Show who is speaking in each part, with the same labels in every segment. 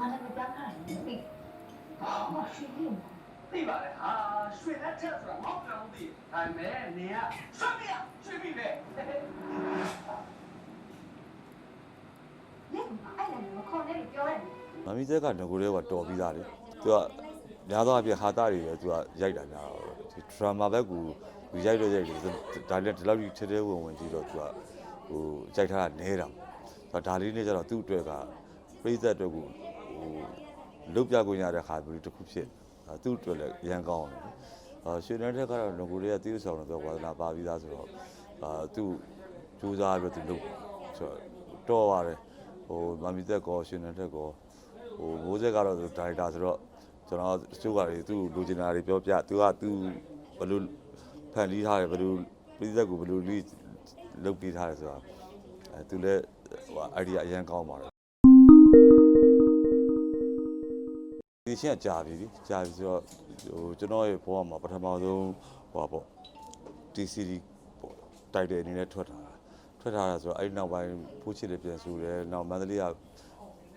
Speaker 1: မာလည်းမကြားနိုင်ဘူးဘာမှရှိဘူး
Speaker 2: သိပါလေဟာရွှေလက်ချက်ဆိုတာမောက်ကောင်သိဒါပေမဲ့နင်ကဆွတ်ပြရွှေပြီပဲ
Speaker 1: လေအဲ့လည်းမခေါ်နဲ့ပြောရတယ်
Speaker 3: မမီးဆက်ကငကိုလေးကတော်ပြီးသားလေသူကများသောအားဖြင့်ဟာတာတွေလည်းသူကရိုက်တာများတော့ဒီ drama ဘက်ကူဒီရိုက်တော့ရိုက်တယ်ဒါလည်းဒီလောက်ကြီးထဲထဲဝင်ဝင်ကြည့်တော့သူကဟိုရိုက်ထားတာနဲတာဆိုတော့ဒါလေးနဲ့ကျတော့သူ့အတွက်ကပြိဿအတွက်ကို ဟိုလုတ်ပြခွင့်ရတဲ့ခါမျိုးတစ်ခုဖြစ်ဒါသူ့အတွက်လည်းရန်ကောင်းတယ်အာရွှေနန်းထက်ကတော့ငကိုလေးကတီးဆောင်တော့ဝါသနာပါပြီးသားဆိုတော့အာသူ့ကြိုးစားပြီးတော့သူလုတ်ဆိုတော့တော်ပါတယ်ဟိုမမီသက်ကောရွှေနန်းထက်ကောဟိုမိုးဆက်ကတော့ဒါရိုက်တာဆိုတော့ကျွန်တော်စတူကတွေသူ့လူချင်တာတွေပြောပြသူကသူဘယ်လိုဖန်တီးထားတယ်ဘယ်လိုပြည်သက်ကိုဘယ်လိုလေးလုပ်ပြီးထားတယ်ဆိုတာအဲသူလည်းဟို idea အရင်ကောင်းပါတယ် ဒီရှင်းကကြာပြီလေကြာပြီဆိုတော့ဟိုကျွန်တော်ရဲ့ဘဝမှာပထမဆုံးဟိုပါပေါ့ TCD ပေါ့တိုက်တယ်အနေနဲ့ထွက်ထားတာထွက်ထားတာဆိုတော့အဲ့ဒီနောက်ပိုင်းဖိုးချစ်လည်းပြန်ဆိုတယ်နောက်မန္တလေးက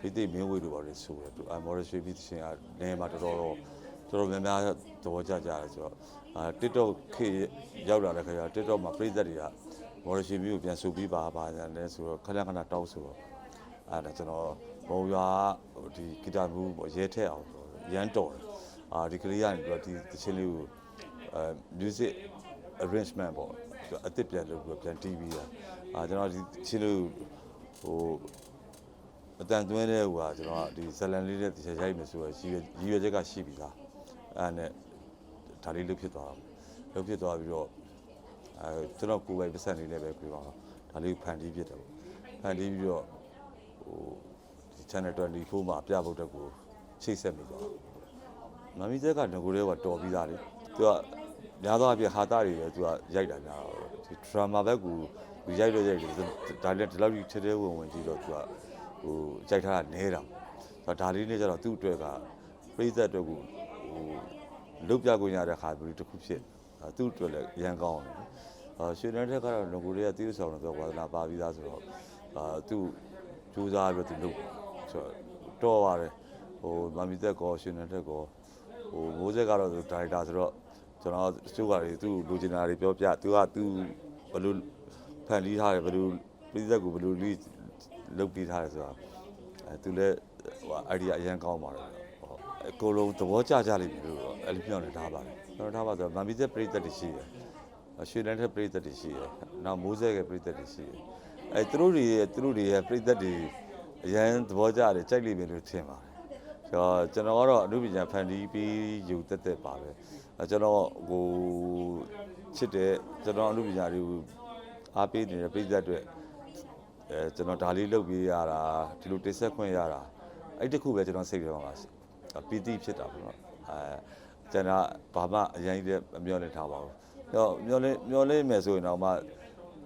Speaker 3: ဒီတိမင်းဝေတို့ပါလေဆိုရတူအမော်ရရွှေပြီးသရှင်ကနေမှာတော်တော်တော်တော်များများသဘောကျကြတယ်ဆိုတော့အာ TikTok ခေတ်ရောက်လာတဲ့ခါကျ TikTok မှာပြည်သက်တွေကမော်ရရွှေပြီးကိုပြန်ဆိုပြီးပါပါတယ်ဆိုတော့ခဏခဏတောက်ဆိုတော့အဲ့ဒါကျွန်တော်ဘုံရွာဒီဂီတာဘူးပေါ့ရဲထက်အောင် ရမ်းတော်တယ်အာဒီကလေးကနေပြီးတော့ဒီသချင်းလေးကိုအဲ music arrangement ပေါ့အစ်စ်ပြန်လုပ်ပြီးပြန်တီးပြီးတာအာကျွန်တော်ဒီသချင်းလေးကိုဟိုအတန်သွင်းတဲ့ဟိုဟာကျွန်တော်ကဒီဇလန်လေးနဲ့တရားရိုက်မယ်ဆိုတော့ရည်ရွယ်ရည်ရွယ်ချက်ကရှိပြီသားအဲ့ဒါနဲ့ဒါလေးလုဖြစ်သွားတာလုဖြစ်သွားပြီးတော့အဲကျွန်တော်ကိုယ်ပိုင်ပတ်စံလေးနဲ့ပဲပြောပါတော့ဒါလေးဖန်တီးဖြစ်တယ်ပေါ့ဖန်တီးပြီးတော့ဟိုဒီ channel 24မှာပြဖို့တက်ကို ချိတ်ဆက်မိသွားမမီသက်ကငကိုလေးကတော်ပြီးသားလေသူကများသောအားဖြင့်ဟာတာတွေလည်းသူကရိုက်တာများတော့ဒီ drama ဘက်ကူသူရိုက်လို့ရိုက်တယ်ဒါလည်းဒီလောက်ကြီးထဲထဲဝင်ဝင်ကြည့်တော့သူကဟိုကြိုက်ထားတာနဲတာဆိုတော့ဒါလေးနဲ့ကျတော့သူ့အတွက်ကပြိသက်အတွက်ကိုဟိုလုတ်ပြခွင့်ရတဲ့ခါမျိုးတစ်ခုဖြစ်ဒါသူ့အတွက်လည်းရန်ကောင်းတယ်အာရွှေနန်းထက်ကတော့ငကိုလေးကတီးဆောင်တော့ဝါသနာပါပြီးသားဆိုတော့အာသူ့ကြိုးစားပြီးတော့သူလုတ်ဆိုတော့တော်ပါတယ် ဟိုမမီသက်ကောရွှေနန်းထက်ကောဟိုမိုးဆက်ကတော့ဒါရိုက်တာဆိုတော့ကျွန်တော်စတူကတွေသူ့လူချင်တာတွေပြောပြသူကသူဘယ်လိုဖန်တီးထားတယ်ဘယ်လိုပြည်သက်ကိုဘယ်လိုလေးလုပ်ပြီးထားတယ်ဆိုတာအဲသူလည်းဟို idea အရင်ကောင်းပါတယ်ဟုတ်အကိုလုံးသဘောကျကြလိမ့်မယ်လို့တော့အဲ့လိုပြောနေထားပါတယ်ကျွန်တော်ထားပါဆိုတော့မမ်ဘီသက်ပရိသတ်တွေရှိတယ်ရွှေလန်းထက်ပရိသတ်တွေရှိတယ်နောက်မိုးဆဲကပရိသတ်တွေရှိတယ်အဲသူတို့တွေရဲ့သူတို့တွေရဲ့ပရိသတ်တွေအရင်သဘောကျတယ်ကြိုက်လိမ့်မယ်လို့ထင်ပါတယ်ဆိုတော့ ကျွန်တော်ကတော့အမှုပညာဖန်တီးပြီးယူတက်တက်ပါပဲအဲကျွန်တော်ဟိုချစ်တဲ့ကျွန်တော်အမှုပညာတွေကိုအားပေးနေတဲ့ပရိသတ်တွေအဲကျွန်တော်ဒါလေးလုပ်ပေးရတာဒီလိုတိဆက်ခွင့်ရတာအဲ့တခုပဲကျွန်တော်စိတ်ထဲမှာပါပီတိဖြစ်တာပေါ့နော်အဲကျွန်တော်ဘာမှအရင်ကြီးမမျောလင့်ထားပါဘူးတော့မျောလင့်မျောလင့်မယ်ဆိုရင်တော့မှ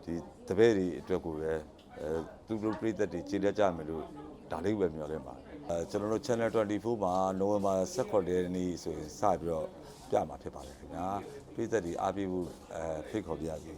Speaker 3: ဒီတပည့်တွေအတွက်ကိုလည်းအဲသူတို့ပြည့်သက်တွေခြေလက်ကြမယ်လို့ ဒါလေးပဲမျောလင့်ပါအဲကျွန်တော်တို့ channel 24မှာနိုဝင်ဘာ18ရက်နေ့ဆိုရင်စပြီးတော့ပြမှာဖြစ်ပါတယ်ခင်ဗျာပြည့်သက်တွေအားပေးဖို့အဲဖိတ်ခေါ်ပြရစီ